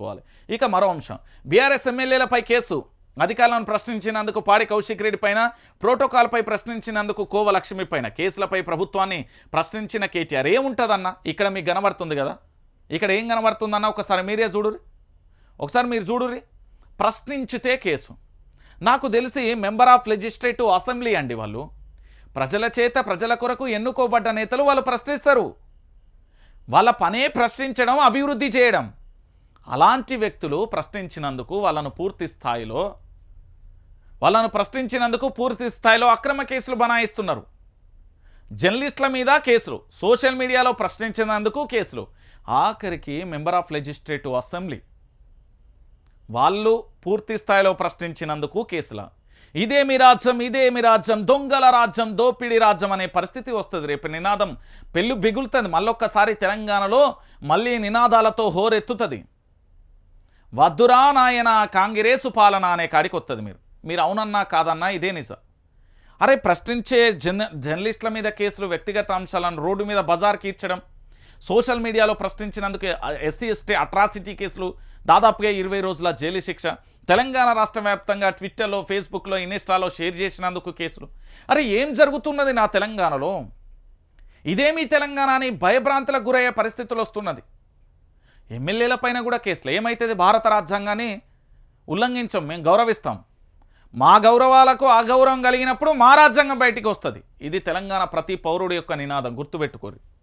కోవాలి ఇక మరో అంశం. బీఆర్ఎస్ ఎమ్మెల్యేలపై కేసు. అధికారులను ప్రశ్నించినందుకు పాడి కౌశిక్ రెడ్డి పైన ప్రోటోకాల్పై ప్రశ్నించినందుకు కోవ లక్ష్మి పైన కేసులపై ప్రభుత్వాన్ని ప్రశ్నించిన కేటీఆర్ ఏముంటుందన్న? ఇక్కడ మీకు కనబడుతుంది కదా? ఇక్కడ ఏం కనబడుతుందన్న? ఒకసారి మీరే చూడురి ఒకసారి మీరు చూడురి ప్రశ్నించితే కేసు. నాకు తెలిసి మెంబర్ ఆఫ్ లెజిస్లేటివ్ అసెంబ్లీ అండి వాళ్ళు. ప్రజల చేత ప్రజల కొరకు ఎన్నుకోబడ్డ నేతలు వాళ్ళు ప్రశ్నిస్తారు. వాళ్ళ పనే ప్రశ్నించడం అభివృద్ధి చేయడం. అలాంటి వ్యక్తులు ప్రశ్నించినందుకు వాళ్ళను పూర్తి స్థాయిలో వాళ్ళను ప్రశ్నించినందుకు పూర్తి స్థాయిలో అక్రమ కేసులు బనాయిస్తున్నారు. జర్నలిస్టుల మీద కేసులు సోషల్ మీడియాలో ప్రశ్నించినందుకు కేసులు. ఆఖరికి మెంబర్ ఆఫ్ లెజిస్ట్రేటివ్ అసెంబ్లీ వాళ్ళు పూర్తి స్థాయిలో ప్రశ్నించినందుకు కేసుల. ఇదేమి రాజ్యం ఇదేమి రాజ్యం దొంగల రాజ్యం దోపిడీ రాజ్యం అనే పరిస్థితి వస్తుంది. రేపు నినాదం పెళ్ళు బిగులుతుంది. మళ్ళొక్కసారి తెలంగాణలో మళ్ళీ నినాదాలతో హోరెత్తుతుంది. వద్దురా నాయన కాంగ్రెసు పాలన అనే కాడికి వస్తుంది మీరు. మీరు అవునన్నా కాదన్నా ఇదే నిజం. అరే ప్రశ్నించే జర్న జర్నలిస్టుల మీద కేసులు వ్యక్తిగత అంశాలను రోడ్డు మీద బజార్కి ఇచ్చడం సోషల్ మీడియాలో ప్రశ్నించినందుకు ఎస్సీ ఎస్టీ అట్రాసిటీ కేసులు దాదాపుగా ఇరవై రోజుల జైలు శిక్ష తెలంగాణ రాష్ట్ర వ్యాప్తంగా ట్విట్టర్లో ఫేస్బుక్లో ఇన్స్టాలో షేర్ చేసినందుకు కేసులు. అరే ఏం జరుగుతున్నది నా తెలంగాణలో? ఇదేమీ తెలంగాణ అని భయభ్రాంతులకు గురయ్యే పరిస్థితులు వస్తున్నది? ఎమ్మెల్యేల పైన కూడా కేసులు. ఏమైతుంది? భారత రాజ్యాంగాన్ని ఉల్లంఘించాం మేము గౌరవిస్తాం. మా గౌరవాలకు అగౌరవం కలిగినప్పుడు మా రాజ్యాంగం బయటికి వస్తుంది. ఇది తెలంగాణ ప్రతి పౌరుడి యొక్క నినాదం గుర్తుపెట్టుకోరు.